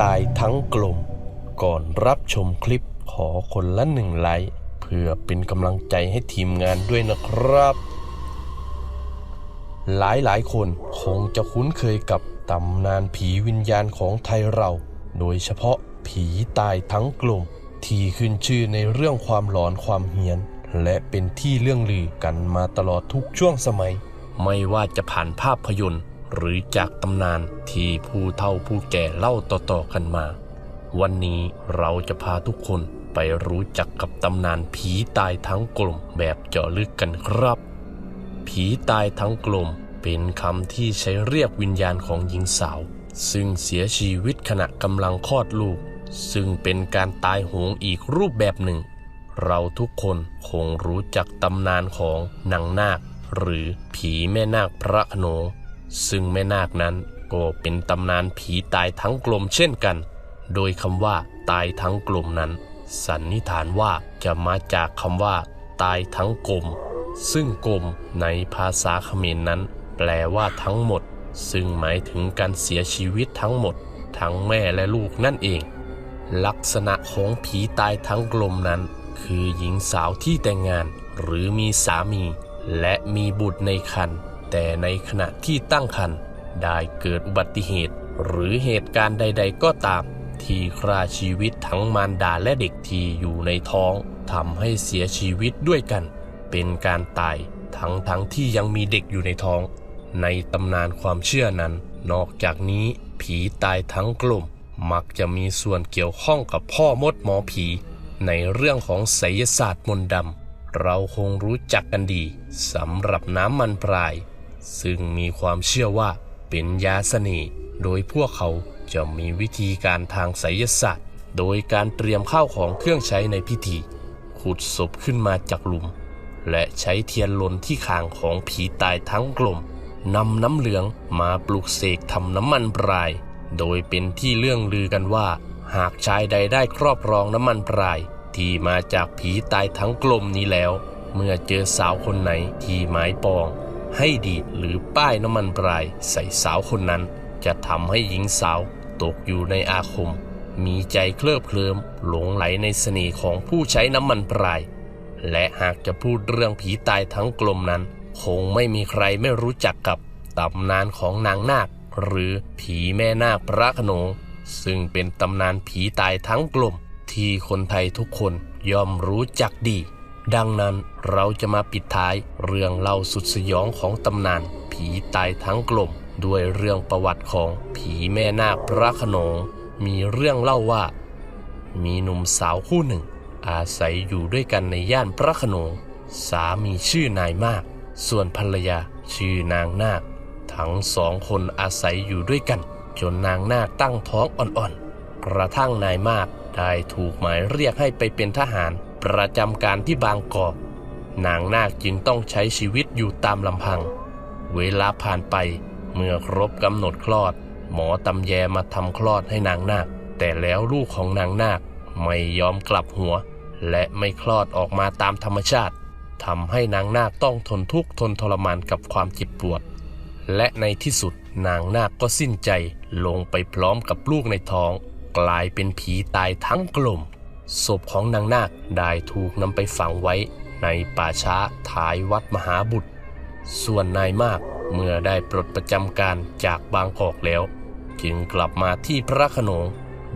ตายทั้งกลุ่มก่อนรับชมคลิปขอคนละหนึ่งไลค์เพื่อเป็นกำลังใจให้ทีมงานด้วยนะครับ หลายหลายคนคงจะคุ้นเคยกับตำนานผีวิญญาณของไทยเรา โดยเฉพาะผีตายทั้งกลุ่มที่ขึ้นชื่อในเรื่องความหลอนความเฮียน และเป็นที่เรื่องลือกันมาตลอดทุกช่วงสมัย ไม่ว่าจะผ่านภาพยนตร์ หรือจากตำนานที่ผู้เฒ่าผู้แก่เล่าต่อๆกันมา วันนี้เราจะพาทุกคนไปรู้จักกับตำนานผีตายทั้งกลุ่มแบบเจาะลึกกันครับ ผีตายทั้งกลมเป็นคำที่ใช้เรียกวิญญาณของหญิงสาว ซึ่งเสียชีวิตขณะกำลังคลอดลูก ซึ่งเป็นการตายโหงอีกรูปแบบหนึ่ง เราทุกคนคงรู้จักตำนานของนางนาค หรือผีแม่นาคพระโขนง ซึ่งแม่นาคนั้นก็เป็นตำนานผีตายทั้งกลมเช่นกัน โดยคำว่าตายทั้งกลมนั้น สันนิษฐานว่าจะมาจากคำว่า ตายทั้งกลม ซึ่งกลมในภาษาเขมรนั้น แปลว่าทั้งหมด ซึ่งหมายถึงการเสียชีวิตทั้งหมด ทั้งแม่และลูกนั่นเอง ลักษณะของผีตายทั้งกลมนั้น คือหญิงสาวที่แต่งงานหรือมีสามี และมีบุตรในครรภ์ แต่ในขณะที่ตั้งครรภ์ได้เกิดอุบัติเหตุ หรือเหตุการณ์ใด ๆ ก็ตาม ที่ฆ่าชีวิตทั้งมารดาและเด็กที่อยู่ในท้องทำให้เสียชีวิตด้วยกัน เป็นการตายทั้งทั้งที่ยังมีเด็กอยู่ในท้อง ในตำนานความเชื่อนั้น นอกจากนี้ผีตายทั้งกลุ่ม มักจะมีส่วนเกี่ยวข้องกับพ่อมดหมอผี ในเรื่องของไสยศาสตร์มนต์ดำเราคงรู้จักกันดีสำหรับน้ำมันพราย ซึ่งมีความเชื่อว่าเป็นยาเสน่ห์โดยพวกเขาจะมีวิธีการทางไสยศาสตร์ โดยการเตรียมข้าวของเครื่องใช้ในพิธี ขุดศพขึ้นมาจากหลุม และใช้เทียนลนที่คางของผีตายทั้งกลมนำน้ำเหลืองมาปลูกเสกทำน้ำมันพราย โดยเป็นที่เรื่องลือกันว่า หากชายใดได้ครอบครองน้ำมันพราย ที่มาจากผีตายทั้งกลมนี้แล้ว เมื่อเจอสาวคนไหนที่หมายปอง ให้ดีดหรือป้ายน้ำมันพรายใส่สาวคนนั้น จะทำให้หญิงสาวตกอยู่ในอาคม มีใจเคลิบเคลิมหลงไหลในเสน่ห์ของผู้ใช้น้ำมันพราย และหากจะพูดเรื่องผีตายทั้งกลมนั้น คงไม่มีใครไม่รู้จักกับตำนานของนางนาค หรือผีแม่นาคพระขนงซึ่งเป็นตำนานผีตายทั้งกลมที่คนไทยทุกคนย่อมรู้จักดี ดังนั้นเราจะมาปิดท้ายเรื่องเล่าสุดสยองของตำนาน ผีตายทั้งกลมด้วยเรื่องประวัติของผีแม่นาคพระขนง มีเรื่องเล่าว่า มีหนุ่มสาวคู่หนึ่ง อาศัยอยู่ด้วยกันในย่านพระขนง สามีชื่อนายมาก ส่วนภรรยาชื่อนางนาค ทั้งสองคนอาศัยอยู่ด้วยกัน จนนางนาคตั้งท้องอ่อนๆ กระทั่งนายมากได้ถูกหมายเรียกให้ไปเป็นทหาร ประจำการที่บางกอก นางนาคจึงต้องใช้ชีวิตอยู่ตามลำพัง เวลาผ่านไปเมื่อครบกำหนดคลอด หมอตำแยมาทำคลอดให้นางนาค แต่แล้วลูกของนางนาคไม่ยอมกลับหัว และไม่คลอดออกมาตามธรรมชาติทำให้นางนาคต้องทนทุกข์ทนทรมานกับความเจ็บปวด และในที่สุดนางนาคก็สิ้นใจลงไปพร้อมกับลูกในท้อง กลายเป็นผีตายทั้งกลม ศพของนางนาคได้ถูกนำไปฝังไว้ในป่าช้าท้ายวัดมหาบุตร ส่วนนายมากเมื่อได้ปลดประจำการจากบางกอกแล้ว จึงกลับมาที่พระโขนง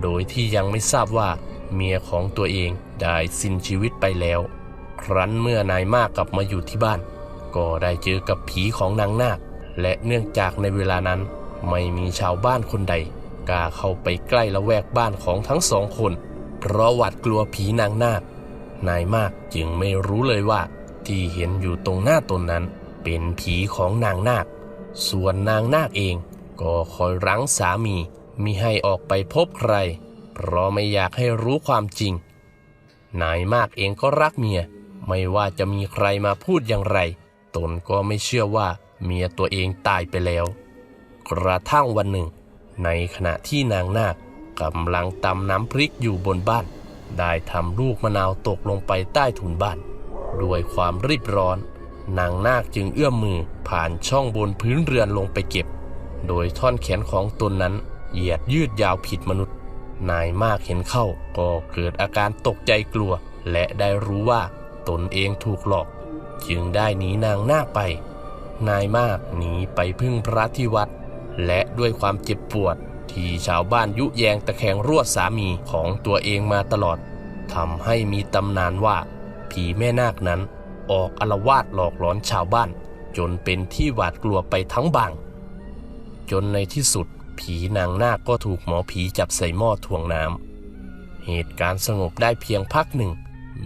โดยที่ยังไม่ทราบว่าเมียของตัวเองได้สิ้นชีวิตไปแล้ว ครั้นเมื่อนายมากกลับมาอยู่ที่บ้าน ก็ได้เจอกับผีของนางนาค และเนื่องจากในเวลานั้นไม่มีชาวบ้านคนใดกล้าเข้าไปใกล้ละแวกบ้านของทั้งสองคน เพราะหวาดกลัวผีนางนาคนายมากจึงไม่รู้เลยว่า ที่เห็นอยู่ตรงหน้าตนนั้น เป็นผีของนางนาค ส่วนนางนาคเองก็คอยรั้งสามีมิให้ออกไปพบใคร เพราะไม่อยากให้รู้ความจริง นายมากเองก็รักเมีย ไม่ว่าจะมีใครมาพูดอย่างไร ตนก็ไม่เชื่อว่าเมียตัวเองตายไปแล้ว กระทั่งวันหนึ่ง ในขณะที่นางนาค กำลังตำน้ำพริกอยู่บนบ้าน ได้ทำลูกมะนาวตกลงไปใต้ถุนบ้าน ด้วยความรีบร้อน นางนาคจึงเอื้อมมือผ่านช่องบนพื้นเรือนลงไปเก็บ โดยท่อนแขนของตนนั้นเหยียดยืดยาวผิดมนุษย์ นายมากเห็นเข้าก็เกิดอาการตกใจกลัว และได้รู้ว่าตนเองถูกหลอก จึงได้หนีนางนาคไป นายมากหนีไปพึ่งพระที่วัด และด้วยความเจ็บปวด ที่ชาวบ้านยุแยงตะแคงรั่วสามีของตัวเองมาตลอดทำให้มีตำนานว่า ผีแม่นาคนั้นออกอลวาดหลอกหลอนชาวบ้าน จนเป็นที่หวาดกลัวไปทั้งบาง จนในที่สุด ผีนางนาคก็ถูกหมอผีจับใส่หม้อถ่วงน้ำเหตุการณ์สงบได้เพียงพักหนึ่ง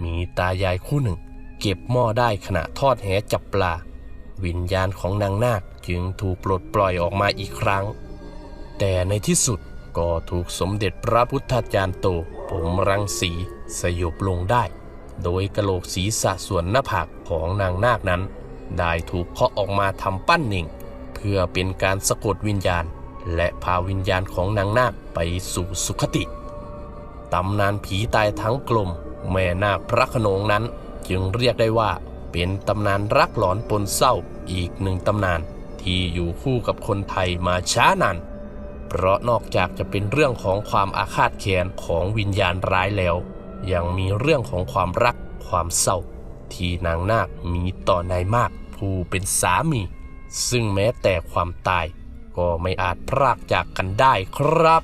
มีตายายคู่หนึ่ง เก็บหม้อได้ขณะทอดแหจับปลา วิญญาณของนางนาคจึงถูกปลดปล่อยออกมาอีกครั้ง แต่ในที่สุดก็ถูกสมเด็จพระพุทธจารย์โต ผมรังสีสยบลงได้ โดยกระโหลกศีรษะส่วนหน้าผากของนางนาคนั้น ได้ถูกเคาะออกมาทำปั้นหนึ่ง เพื่อเป็นการสะกดวิญญาณ และพาวิญญาณของนางนาคไปสู่สุคติตำนานผีตายทั้งกลม แม่นาคพระขนงนั้น จึงเรียกได้ว่าเป็นตำนานรักหลอนปนเศร้าอีกหนึ่งตำนานที่อยู่คู่กับคนไทยมาช้านาน เพราะนอกจากจะเป็นเรื่องของความอาฆาตแค้นของวิญญาณร้ายแล้ว ยังมีเรื่องของความรักความเศร้า ที่นางนาคมีต่อนายมาก ผู้เป็นสามี ซึ่งแม้แต่ความตาย ก็ไม่อาจพรากจากกันได้ครับ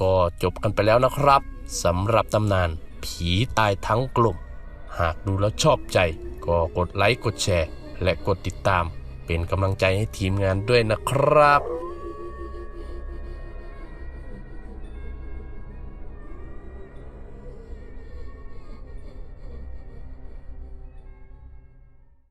ก็จบกันไปแล้วนะครับสำหรับตำนาน ผีตายทั้งกลุ่ม หากดูแล้วชอบใจ ก็กดไลค์กดแชร์ และกดติดตามเป็นกำลังใจให้ทีมงานด้วยนะครับ